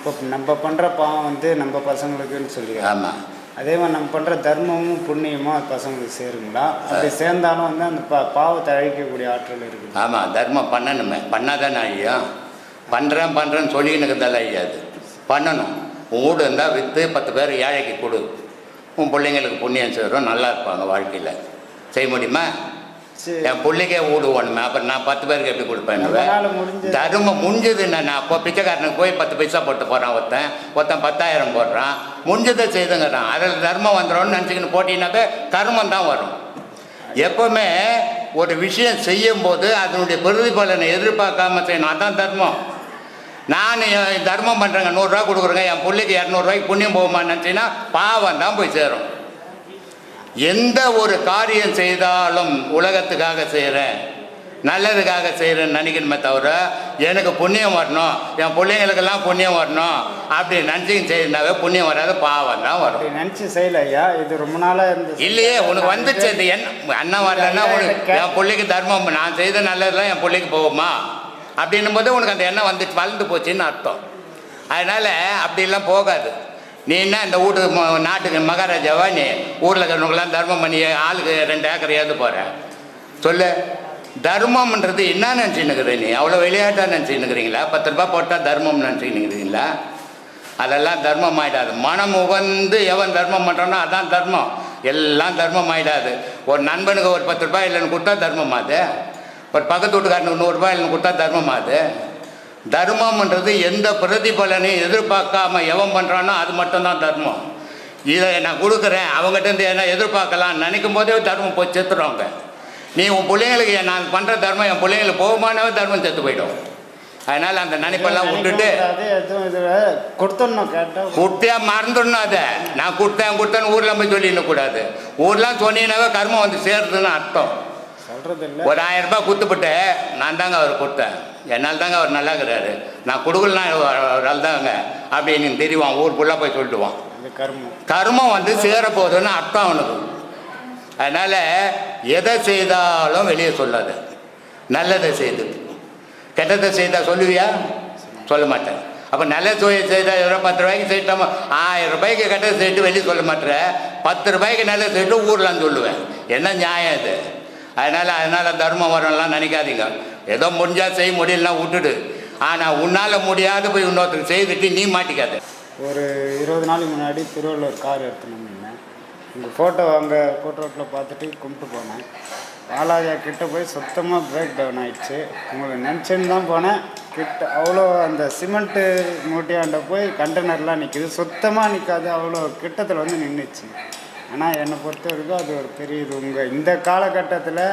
இப்போ நம்ம பண்ணுற பாவம் வந்து நம்ம பசங்களுக்குன்னு சொல்லிடுறோம் ஆமாம் அதே மாதிரி நம்ம பண்ணுற தர்மமும் புண்ணியமும் அது பசங்களுக்கு சேருங்களா? அப்படி சேர்ந்தாலும் வந்து அந்த பா பாவத்தை அழிக்கக்கூடிய ஆற்றல் இருக்குது. ஆமாம் தர்மம் பண்ணணுமே. பண்ணாதானே அழியும் பண்ணுறேன் பண்ணுறேன்னு சொல்லிக்கின்னு இருக்கிறதால அழியாது பண்ணணும். உன் வீடு இருந்தால் விற்று பத்து பேர் ஏழைக்கு கொடு. உன் பிள்ளைங்களுக்கு புண்ணியம் சேரும் நல்லா இருப்பாங்க வாழ்க்கையில். செய்ய முடியுமா? என் பிள்ளைக்கே வீடு அப்புறம் நான் பத்து பேருக்கு எப்படி கொடுப்பேன் தர்மம் முடிஞ்சது நான் அப்போ பிச்சைக்காரனுக்கு போய் பத்து பைசா போட்டு போகிறான் ஒருத்தன். ஒருத்தன் பத்தாயிரம் போடுறான். முடிஞ்சதை செய்துங்கிறான். அதில் தர்மம் வந்துடும்னு நினச்சிக்கின்னு போட்டினாக்க கர்மம் தான் வரும். எப்போவுமே ஒரு விஷயம் செய்யும்போது அதனுடைய பிரதிபலனை எதிர்பார்க்காம செய்யணும். அதான் தர்மம். நான் தர்மம் பண்ணுறேங்க நூறுரூவா கொடுக்குறேங்க. என் பிள்ளைக்கு இரநூறுவாய்க்கு புண்ணியம் போகுமான்னு நினச்சின்னா பாவம் தான் போய் சேரும். எந்த ஒரு காரியம் செய்தாலும் உலகத்துக்காக செய்கிறேன் நல்லதுக்காக செய்கிறேன்னு நினைக்கணுமே தவிர எனக்கு புண்ணியம் வரணும். என் பிள்ளைங்களுக்கெல்லாம் புண்ணியம் வரணும். அப்படி நினச்சிக்கின்னு செய்யணுனாவே புண்ணியம் வராது பாவம் தான் வரும். நினச்சி செய்யல ஐயா. இது ரொம்ப நாளாக இருந்து இல்லையே உனக்கு வந்துச்சு இந்த எண்ணம் அண்ணன் வரலன்னா உனக்கு என் பிள்ளைக்கு தர்மம். நான் செய்த நல்லதெல்லாம் என் பிள்ளைக்கு போகுமா? அப்படின்னும் போது உனக்கு அந்த எண்ணம் வந்துச்சு வளர்ந்து போச்சுன்னு அர்த்தம். அதனால் அப்படிலாம் போகாது. நீ என்ன இந்த வீட்டுக்கு நாட்டுக்கு மகாராஜாவா நீ ஊரில் இருக்கிறவங்களாம் தர்மம் பண்ணி ஆளுக்கு ரெண்டு ஏக்கர் ஏது போகிற சொல்லு. தர்மம்ன்றது என்ன நினச்சின்னுக்குற நீ. அவ்வளோ விளையாட்டாக நினச்சின்னுக்குறீங்களா? பத்து ரூபாய் போட்டால் தர்மம் நினச்சின்னுக்கிறீங்களா? அதெல்லாம் தர்மம் ஆகிடாது மனம் உகந்து எவன் தர்மம் பண்ணுறானோ அதான் தர்மம். எல்லாம் தர்மம் ஆகிடாது ஒரு நண்பனுக்கு ஒரு பத்து ரூபாய் இல்லைன்னு கொடுத்தா தர்மம் அது ஒரு பக்கத்து வீட்டுக்காரனுக்கு நூறுரூபா இல்லைன்னு கொடுத்தா தர்மம் அது தர்மம்ன்றது எந்த பிரதிபலனையும் எதிர்பார்க்காம எவன் பண்ணுறானோ அது மட்டும்தான் தர்மம். இதை நான் கொடுக்குறேன். அவங்ககிட்ட என்ன எதிர்பார்க்கலாம் நினைக்கும் போதே தர்மம் போய் செத்துருவாங்க. நீ உன் பிள்ளைங்களுக்கு நான் பண்ணுற தர்மம் என் பிள்ளைங்களுக்கு போகுமானவே தர்மம் செத்து போயிடும். அதனால் அந்த நினைப்பெல்லாம் விட்டுட்டு கொடுத்துடணும் குட்டியா மறந்துடணும் அதை. நான் கொடுத்தேன் கொடுத்தேன்னு ஊரில் போய் சொல்லிடணும் கூடாது. ஊர்லாம் சொன்னீங்கன்னாவே கர்மம் வந்து சேருதுன்னு அர்த்தம். ஒரு ஆயிரம் ரூபாய் கொடுத்துப்பட்டு நான் தாங்க அவர் கொடுத்தேன். என்னால் தாங்க அவர் நல்லா இருக்கிறாரு நான் கொடுக்கலனா அவரால் தாங்க அப்படின்னு தெரியுவான் ஊர் ஃபுல்லாக போய் சொல்லிடுவான். கர்மம். வந்து சேரப்போகுதுன்னு அர்த்தம் அவனுக்கு. அதனால் எதை செய்தாலும் வெளியே சொல்லாது. நல்லதை செய்து. கெட்டதை செய்தால் சொல்லுவியா? சொல்ல மாட்டேன். அப்போ நல்ல தொழில் செய்தால் எவ்வளோ பத்து ரூபாய்க்கு செய்யிட்டோமா? ஆயிரம் ரூபாய்க்கு கெட்டதை செய்யிட்டு வெளியே சொல்ல மாட்டேன் பத்து ரூபாய்க்கு நல்ல செய்யிட்டு ஊரில் சொல்லுவேன். என்ன நியாயம் இது? அதனால் அதனால் தர்மம் வரலாம் நினைக்காதீங்க. ஏதோ முடிஞ்சால் செய்ய முடியலன்னா விட்டுடு. ஆனால் உன்னால் முடியாத போய் இன்னொருத்தருக்கு செய்துட்டு நீ மாட்டிக்காத. ஒரு இருபது நாளைக்கு முன்னாடி திருவள்ளூர் கார் எடுத்துன்னு உங்கள் ஃபோட்டோ அங்கே ஃபோட்டோ ரோட்டில் பார்த்துட்டு கும்பிட்டு போனேன். பாலாஜா கிட்டே போய் சுத்தமாக பிரேக் டவுன் ஆயிடுச்சு. உங்களுக்கு நினச்சின்னு தான் போனேன். கிட்ட அவ்வளோ அந்த சிமெண்ட்டு மூட்டையாண்ட போய் கண்டெய்னர்லாம் நிற்கிது சுத்தமாக நிற்காது அவ்வளோ கிட்டத்தில் வந்து நின்றுச்சு ஆனால் என்னை பொறுத்த வரைக்கும் அது ஒரு பெரிய இது. உங்கள் இந்த காலகட்டத்தில்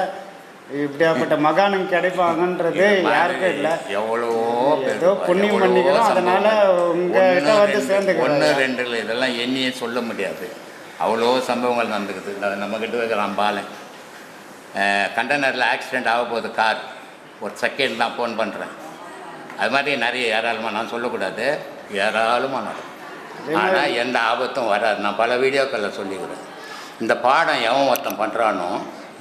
இப்படியாப்பட்ட மகானுங்க கிடைப்பாங்கன்றது யாருக்கும் இல்லை. எவ்வளவோ ஏதோ புண்ணியம் பண்ணிக்கிறோம். அதனால உங்ககிட்ட வந்து ரெண்டு, சேர்ந்துக்கிறோம் ஒண்ணு ரெண்டுல இதெல்லாம் எண்ணியே சொல்ல முடியாது. அவ்வளோ சம்பவங்கள் நடந்துக்குது. இந்த நம்மக்கிட்ட இருக்கிறான் பாலன். கண்டெய்னரில் ஆக்சிடெண்ட் ஆக போகுது கார். ஒரு செகண்ட் தான் ஃபோன் பண்ணுறேன் அது மாதிரி நிறைய ஏராளமாக நான் சொல்லக்கூடாது. ஏராளமாக நடக்கும். ஆனால் எந்த ஆபத்தும் வராது. நான் பல வீடியோக்களில் சொல்லிக்கிறேன். இந்த பாடம் எவன் ஒருத்தன் பண்ணுறானோ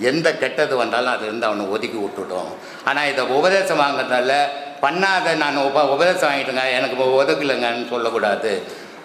எந்த கெட்டது வந்தாலும் அது இருந்து அவனை ஒதுக்கி விட்டுடும் ஆனால் இதை உபதேசம் வாங்குறதால பண்ணாத நான் உப உபதேசம் வாங்கிட்டுங்க எனக்கு ஒதுக்கலைங்கன்னு சொல்லக்கூடாது.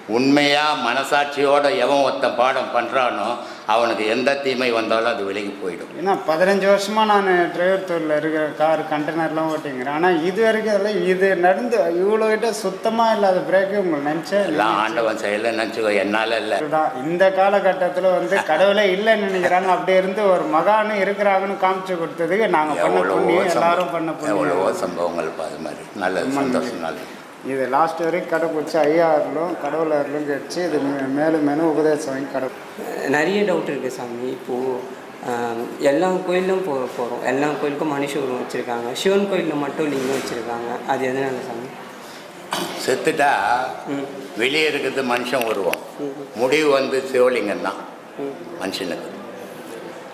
உண்மையாக மனசாட்சியோடு எவன் ஒருத்தன் பாடம் பண்ணுறானோ அவனுக்கு எந்த தீமை வந்தாலும் அது விலகி போயிடும். ஏன்னா பதினஞ்சு வருஷமா நான் டிரைவர் தொழில் இருக்கிற கார் கண்டெய்னர்லாம் ஓட்டிங்கிறேன். ஆனால் இது வரைக்கும் அதில் இது நடந்து இவ்வளோ கிட்ட சுத்தமாக இல்லாத பிரேக்கு உங்களுக்கு நினச்சே எல்லாம் ஆண்டவன் செயலை நினச்சிக்கோ என்னால் இல்லை. இதுதான். இந்த காலகட்டத்தில் வந்து கடவுளே இல்லைன்னு நினைக்கிறாங்க அப்படி இருந்து ஒரு மகானு இருக்கிறாங்கன்னு காமிச்சு கொடுத்ததுக்கு நாங்கள் பண்ண புண்ணியம் எல்லாரும் பண்ண எவ்வளவோ சம்பவங்கள் அது மாதிரி. நல்லது சந்தோஷம் நல்லது. இது லாஸ்ட் வரைக்கும் கடைப்பிடிச்சி ஐயா அருளும் கடவுள் அருளும் கிடச்சி இது மே- மேலும் மேலும் உபதேசம் வாங்கி கடை நிறைய டவுட் இருக்குது சாமி. இப்போது எல்லா கோயிலும் போ போகிறோம் எல்லா கோயிலுக்கும் மனுஷ உருவம் வச்சுருக்காங்க. சிவன் கோயிலில் மட்டும் லிங்கம் வச்சுருக்காங்க. அது எதனால சாமி? செத்துட்டா வெளியே இருக்கிறது மனுஷன் உருவம். முடிவு வந்து சிவலிங்கம் தான் மனுஷனுக்கு.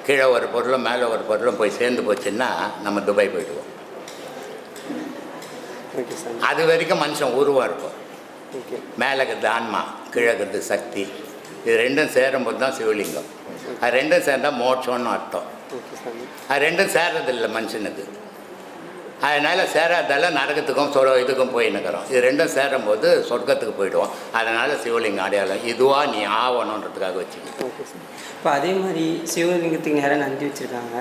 கீழே ஒரு பொருளும் மேலே ஒரு பொருளும் போய் சேர்ந்து போச்சுன்னா நம்ம துபாய் போயிடுவோம். அது வரைக்கும் மனுஷன் உருவம் இருக்கும். மேலே இருக்கிறது ஆன்மா கீழே இருக்கிறது சக்தி. இது ரெண்டும் சேரும்போது தான் சிவலிங்கம். அது ரெண்டும் சேர்ந்தால் மோட்சம்னு அர்த்தம். அது ரெண்டும் சேரதில்லை மனுஷனுக்கு. அதனால் சேராதால நரகத்துக்கும் சொ இதுக்கும் போய் நிற்கிறோம் இது ரெண்டும் சேரும்போது சொர்க்கத்துக்கு போயிடுவோம். அதனால் சிவலிங்கம் அடையாளம். இதுவாக நீ ஆகணுன்றதுக்காக வச்சுக்க இப்போ அதே மாதிரி சிவலிங்கத்துக்கு நேராக நந்தி வச்சுருக்காங்க.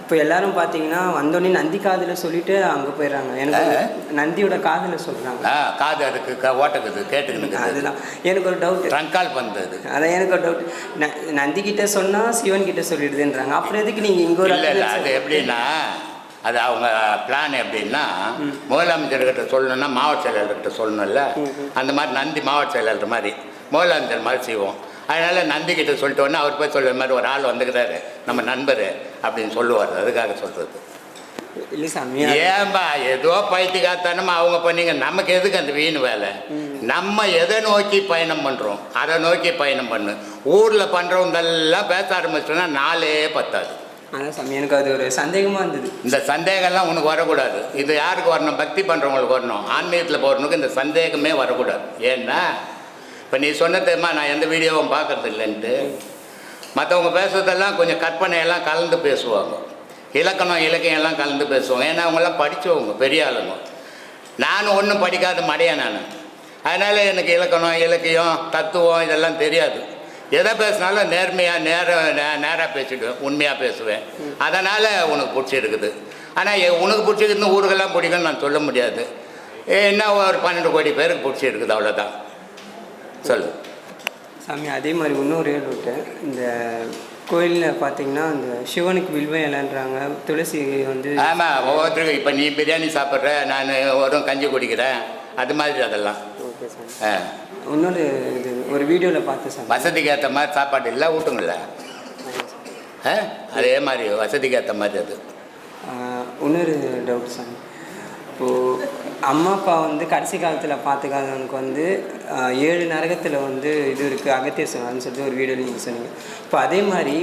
இப்போ எல்லாரும் பார்த்தீங்கன்னா வந்தோடனே நந்தி காதில் சொல்லிட்டு அங்கே போயிடுறாங்க. எனக்கு நந்தியோட காதில் சொல்கிறாங்க காது அதுக்கு ஓட்டக்குது கேட்டுக்கிட்டு அதுதான். எனக்கு ஒரு டவுட் ட்ரங்கால் பண்ணுது. அதான் எனக்கு ஒரு டவுட் நந்தி கிட்ட சொன்னால் சிவன் கிட்ட சொல்லிடுதுன்றாங்க. அப்புறம் எதுக்கு நீங்கள் இங்கே ஒரு இல்லை அது எப்படின்னா அது அவங்க பிளான் எப்படின்னா முதலமைச்சர்கிட்ட சொல்லணும்னா மாவட்ட செயலாளர்கிட்ட சொல்லணும்ல. அந்த மாதிரி நந்தி மாவட்ட செயலாளர் மாதிரி முதலமைச்சர் மாதிரி செய்வோம். அதனால் நந்தி கிட்ட சொல்லிட்டு உடனே அவர் போய் சொல்லுற மாதிரி ஒரு ஆள் வந்துக்கிறாரு. நம்ம நண்பர். அப்படின்னு சொல்லுவார். அதுக்காக சொல்கிறது ஏன்பா ஏதோ பைத்தியக்காரத்தனமா அவங்க பண்ணீங்க. நமக்கு எதுக்கு அந்த வீண் வேலை? நம்ம எதை நோக்கி பயணம் பண்ணுறோம் அதை நோக்கி பயணம் பண்ணு. ஊரில் பண்ணுறவங்கெல்லாம் பேச ஆரம்பிச்சோன்னா நாளே பத்தாது. சாமி எனக்கு அது ஒரு சந்தேகமாக இருந்தது. இந்த சந்தேகம்லாம் உனக்கு வரக்கூடாது. இது யாருக்கு வரணும்? பக்தி பண்ணுறவங்களுக்கு வரணும். ஆன்மீகத்தில் போகிறவனுக்கு இந்த சந்தேகமே வரக்கூடாது. ஏன்னா இப்போ நீ சொன்னதுமா நான் எந்த வீடியோவும் பார்க்கறது இல்லைன்ட்டு. மற்றவங்க பேசுறதெல்லாம் கொஞ்சம் கற்பனையெல்லாம் கலந்து பேசுவாங்க. இலக்கணம் இலக்கியம் எல்லாம் கலந்து பேசுவாங்க. ஏன்னா அவங்கெல்லாம் படித்தவங்க பெரிய ஆளுங்க. நானும் ஒன்றும் படிக்காத மடையன் நான். அதனால் எனக்கு இலக்கணம் இலக்கியம் தத்துவம் இதெல்லாம் தெரியாது. எதை பேசினாலும் நேர்மையாக நேர நேராக பேசிடுவேன் உண்மையாக பேசுவேன். அதனால் உனக்கு பிடிச்சிருக்குது. ஆனால் உனக்கு பிடிச்சிருக்குன்னு ஊருக்கெல்லாம் பிடிக்கும்னு நான் சொல்ல முடியாது. என்ன ஒரு பன்னெண்டு கோடி பேருக்கு பிடிச்சிருக்குது அவ்வளோதான் சொல்லு. சாமி அதே மாதிரி இன்னொரு டவுட்டு இந்த கோயிலில் பார்த்தீங்கன்னா இந்த சிவனுக்கு வில்வம் இலைன்றாங்க. துளசி வந்து ஆமாம் ஒவ்வொருத்தருக்கும் இப்போ நீ பிரியாணி சாப்பிட்ற நான் ஒரு கஞ்சி குடிக்கிறேன். அது மாதிரி அதெல்லாம். ஓகே சாமி. ஆ. இன்னொரு இது ஒரு வீடியோவில் பார்த்தேன் சாமி. வசதிக்கு ஏற்ற மாதிரி சாப்பாடு இல்லை ஊட்டுங்கள ஆ அதே மாதிரி வசதிக்கு ஏற்ற மாதிரி அது. இன்னொரு டவுட் சாமி. இப்போது அம்மா அப்பா வந்து கடைசி காலத்தில் பார்த்துக்காதவனுக்கு வந்து ஏழு நரகத்தில் வந்து இது இருக்குது அகத்தியர் சொன்னான்னு சொல்லிட்டு ஒரு வீடியோ நீங்கள் சொன்னீங்க. இப்போ அதே மாதிரி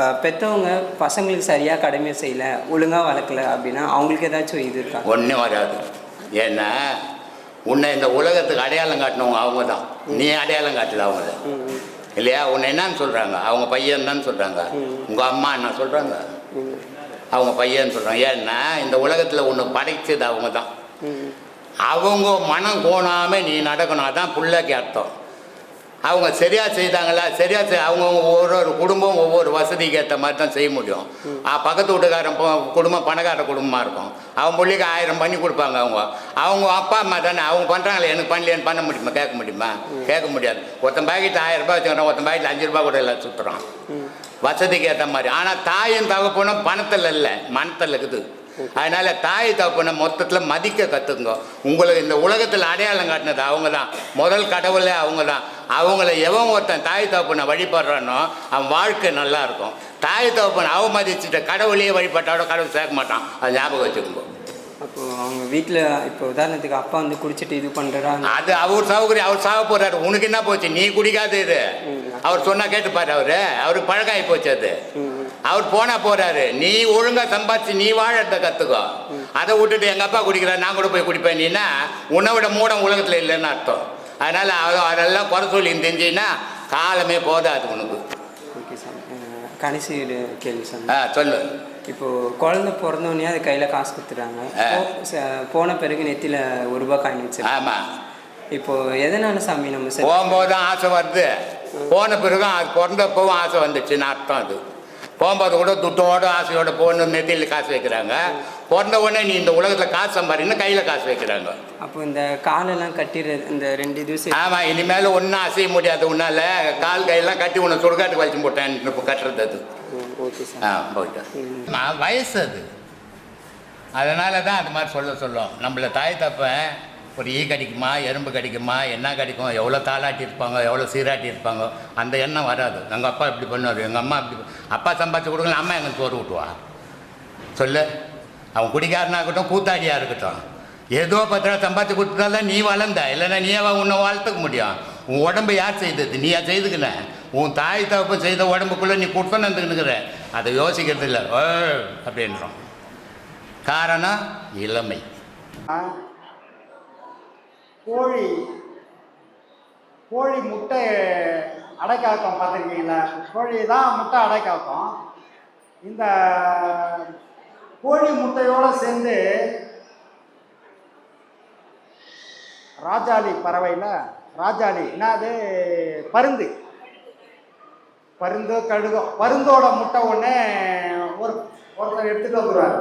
ஆஹ் பெத்தவங்க பசங்களுக்கு சரியாக கடமையை செய்யலை ஒழுங்காக வளர்க்கல அப்படின்னா அவங்களுக்கு ஏதாச்சும் இது இருக்கா? ஒன்றும் வராது. ஏன்னா உன்னை இந்த உலகத்துக்கு அடையாளம் காட்டினவங்க அவங்க தான். நீ அடையாளம் காட்டல அவங்கள இல்லையா? உன்னை என்னன்னு சொல்கிறாங்க அவங்க பையன் தான் சொல்கிறாங்க உங்கள் அம்மா என்ன சொல்கிறாங்க அவங்க பையன் சொல்கிறாங்க ஏன்னா இந்த உலகத்தில் ஒன்று படைச்சது அவங்க தான். அவங்க மனம் கோணாமல் நீ நடக்கணும். அதான் பிள்ளைக்கு அர்த்தம். அவங்க சரியா செய்தாங்களா? சரியா செய் அவங்க ஒவ்வொரு குடும்பம் ஒவ்வொரு வசதிக்கு ஏற்ற மாதிரி தான் செய்ய முடியும். பக்கத்து வீட்டுக்காரன் குடும்பம் பணக்கார குடும்பமாக இருக்கும். அவன் பிள்ளைக்கு ஆயிரம் பண்ணி கொடுப்பாங்க அவங்க. அவங்க அப்பா அம்மா தானே அவங்க பண்ணுறாங்களே எனக்கு பண்ணலையேன்னு பண்ண முடியுமா? கேட்க முடியுமா? கேட்க முடியாது. ஒருத்தன் பாக்கெட் ஆயிரம் ரூபாய் வச்சுக்கிறான் ஒருத்தன் பாக்கெட் அஞ்சு ரூபாய் கூட எல்லாம் சுற்றுறான் வசதிக்கு ஏற்ற மாதிரி. ஆனால் தாயும் தகப்பனும் பணத்தில் இல்லை மனத்தில் இருக்குது. அதனால தாய் தகப்பனை மொத்தத்தில் மதிக்க கற்றுக்குங்க உங்களுக்கு இந்த உலகத்தில் அடையாளம் காட்டினது அவங்க தான் முதல் கடவுளே அவங்க தான் அவங்கள எவன் ஒருத்தன் தாய் தகப்பனை வழிபடுறானோ அவன் வாழ்க்கை நல்லா இருக்கும் தாய் தகப்பனை அவமதிச்சுட்டு கடவுளையே வழிபட்டாவோட கடவுள் சேர்க்க மாட்டான். அது ஞாபகம் வச்சுக்கோங்க. அப்போது அவங்க வீட்டில் இப்போ உதாரணத்துக்கு அப்பா வந்து குடிச்சிட்டு இது பண்ணுறா அது அவர் சௌகரியம் அவர் சாக போறாரு. உனக்கு என்ன போச்சு? நீ குடிக்காத இரு அவர் சொன்னா கேட்டுப்பாரு அவரு. அவருக்கு பழக்கம் ஆகி போச்சு அது. அவர் போனா போறாரு. நீ ஒழுங்கா சம்பாதிச்சு நீ வாழறத கத்துக்கோ. அதை விட்டுட்டு எங்க அப்பா குடிக்கிறார் நான் கூட போய் குடிப்பேன். நீனா உன்னை விட மூடம் உலகத்துல இல்லைன்னு அர்த்தம். அதனால அவ- அதெல்லாம் குறை சொல்லி தெரிஞ்சின்னா காலமே போதாது உனக்கு. கடைசி கேள்வி சார். ஆ சொல்லு. இப்போ குழந்தை பிறந்தோடனே அது கையில் காசு ச- போன பிறகு நெத்தியில் ஒரு ரூபாய் காயின் வச்சிருக்காங்க. ஆமா. இப்போ எதனால சாமி நம்ம போகும்போது ஆசை வருது. போன பிறகும் அது பிறந்தப்பவும் ஆசை வந்துச்சுன்னு அர்த்தம் அது. போகும்போது கூட துட்டோட ஆசையோட போகணும் நெத்தியில் காசு வைக்கிறாங்க. பிறந்த உடனே நீ இந்த உலகத்தில் காசு சம்பாதின்னு கையில் காசு வைக்கிறாங்க. அப்போ இந்த காலெல்லாம் கட்டிடுறது இந்த ரெண்டு சே- ஆமாம் இனிமேல் ஒன்றும் அசைய முடியாது உன்னால் கால் கையெல்லாம் கட்டி உன்னை சுடுகாட்டுக்கு வச்சு போட்டேன் இப்போ கட்டுறது அது. Okay sir. ஆ போயிட்டேன் நான் வயசு அது. அதனால தான் அது மாதிரி சொல்ல சொல்லும். நம்மள தாய் தப்பன் ஒரு ஈ கடிக்குமா எறும்பு கடிக்குமா என்ன கடிக்கும் எவ்வளோ தாளாட்டி இருப்பாங்க எவ்வளோ சீராட்டி இருப்பாங்க அந்த எண்ணம் வராது. எங்கள் அப்பா இப்படி பண்ணுவார் எங்கள் அம்மா இப்படி அப்பா சம்பாதிச்சு கொடுக்கல அம்மா எங்களுக்கு சோறு ஊட்டுவா? சொல்லு. அவன் குடிக்காரனா இருக்கட்டும் கூத்தாடியாக இருக்கட்டும். ஏதோ பத்து சம்பாதிச்சு கொடுத்ததால நீ வளர்ந்த இல்லைன்னா நீ உன்னை வளர்த்துக்க முடியும். உன் உடம்பு யார் செய்தது? நீயா செய்துக்கின? உன் தாய் தகப்பு செய்த உடம்புக்குள்ளே நீ குட்டம் வந்துக்கினுக்கிற அதை யோசிக்கிறது இல்லை ஓ அப்படின்றோம். காரணம் இளமை. கோழி கோழி முட்டை அடைக்காக்கம் பார்த்துருக்கீங்களா? கோழி தான் முட்டை அடைக்காக்கம் இந்த கோழி முட்டையோடு சேர்ந்து ராஜாளி பறவையில் ராஜாளி என்னது? பருந்து. பருந்தோ கழுகோ பருந்தோட முட்டை ஒன்று ஒரு ஒருத்தர் எடுத்துகிட்டு வந்துடுவார்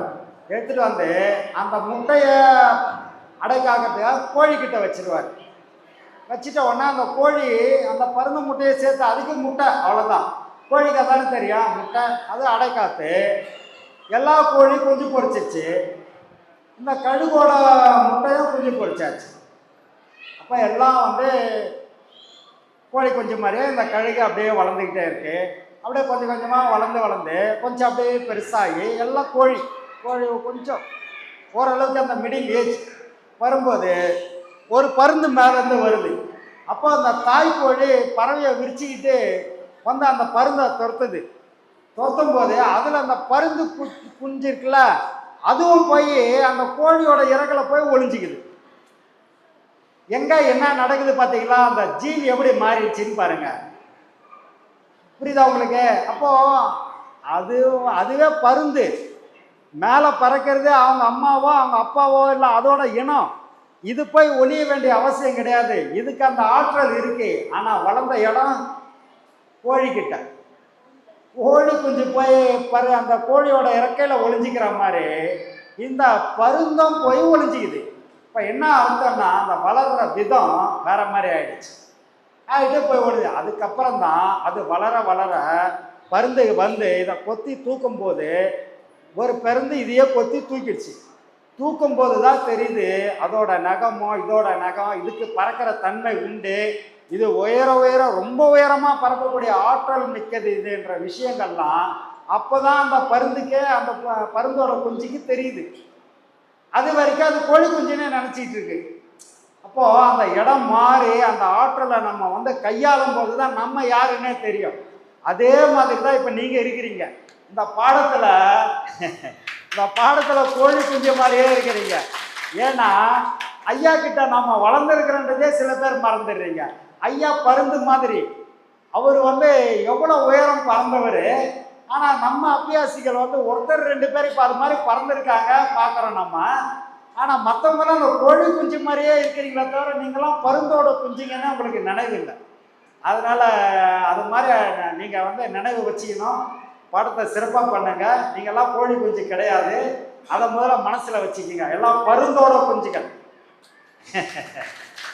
எடுத்துகிட்டு வந்து அந்த முட்டையை அடைக்காக்கிறதுக்காக கோழிக்கிட்ட வச்சிருவார். வச்சுட்ட உடனே அந்த கோழி அந்த பருந்து முட்டையை சேர்த்து அதுக்கு முட்டை அவ்வளோதான் கோழிக்கு அதானே தெரியும்? முட்டை அது அடைக்காத்து எல்லா கோழியும் குஞ்சு பொரிச்சிச்சு இந்த கழுகோட முட்டையும் குஞ்சு பொரிச்சாச்சு. அப்போ எல்லாம் வந்து கோழி குஞ்சு மாதிரியே இந்த கழுகு அப்படியே வளர்ந்துக்கிட்டே இருக்கு. அப்படியே கொஞ்சம் கொஞ்சமாக வளர்ந்து வளர்ந்து கொஞ்சம் அப்படியே பெருசாகி எல்லாம் கோழி கோழி கொஞ்சம் ஓரளவுக்கு அந்த மிடில் ஏஜ் வரும்போது ஒரு பருந்து மேலேருந்து வருது. அப்போ அந்த தாய் கோழி பறவையை விரிச்சுக்கிட்டு வந்து அந்த பருந்தை துரத்துது. துரத்தும் போது அதில் அந்த பருந்து கு குஞ்சு இருக்குல்ல அதுவும் போய் அந்த கோழியோட இறக்கல போய் ஒளிஞ்சிக்குது. எங்கே என்ன நடக்குது பார்த்தீங்களா அந்த ஜீன் எப்படி மாறிடுச்சின்னு பாருங்கள் புரியுதா உங்களுக்கு? அப்போது அது அதுவே பருந்து. மேலே பறக்கிறதே அவங்க அம்மாவோ அவங்க அப்பாவோ இல்லை அதோட இனம். இது போய் ஒளிய வேண்டிய அவசியம் கிடையாது. இதுக்கு அந்த ஆற்றல் இருக்கு. ஆனால் வளர்ந்த இடம் கோழிக்கிட்ட. கோழி குஞ்சு போய் பரு அந்த கோழியோட இறக்கையில் ஒளிஞ்சிக்கிற மாதிரி. இந்த பருந்தம் போய் ஒளிஞ்சிக்குது. இப்போ என்ன அர்த்தம்னா அந்த வளர்கிற விதம் வேற மாதிரி ஆயிடுச்சு. ஆகிட்டு போய் ஒளிஞ்சு அதுக்கப்புறம் தான் அது வளர வளர பருந்து வந்து இதை கொத்தி தூக்கும் போது ஒரு பருந்து இதையே கொத்தி தூக்கிடுச்சு. தூக்கும் போது தான் தெரியுது அதோட நகமோ இதோட நகம் இதுக்கு பறக்கிற தன்மை உண்டு. இது உயர உயர ரொம்ப உயரமாக பறக்கக்கூடிய ஆற்றல் மிக்கது இதுன்ற விஷயங்கள்லாம் அப்போ தான் அந்த பருந்துக்கே அந்த ப- பருந்தோட குஞ்சுக்கு தெரியுது. அது வரைக்கும் அது கோழி குஞ்சுன்னு நினச்சிட்டு இருக்கு. அப்போது அந்த இடம் மாறி அந்த ஆற்றலை நம்ம வந்து கையாளும் போது தான் நம்ம யாருன்னே தெரியும். அதே மாதிரி தான் இப்போ நீங்கள் இருக்கிறீங்க. இந்த பாடத்தில் இந்த பாடத்தில் கோழி குஞ்சு மாதிரியே இருக்கிறீங்க. ஏன்னா ஐயா கிட்ட நம்ம வளர்ந்துருக்கிறன்றதே சில பேர் மறந்துடுறீங்க. ஐயா பருந்து மாதிரி. அவர் வந்து எவ்வளோ உயரம் பறந்தவர். ஆனால் நம்ம அபியாசிகள் வந்து ஒருத்தர் ரெண்டு பேர் இப்போ அது மாதிரி பறந்துருக்காங்க பார்க்குறோம் நம்ம. ஆனால் மற்றவங்களாம் அந்த கோழி குஞ்சு மாதிரியே இருக்கிறீங்களே தவிர நீங்களாம் பருந்தோட குஞ்சுங்கன்னு உங்களுக்கு நினைவு இல்லை. அதனால் அது மாதிரி நீங்கள் வந்து நினைவு வச்சுக்கணும். படத்தை சிறப்பாக பண்ணுங்க. நீங்கள்லாம் கோழி குஞ்சு கிடையாது. அதை முதல்ல மனசில் வச்சுக்கிங்க. எல்லாம் பருந்தோட குஞ்சுகள்.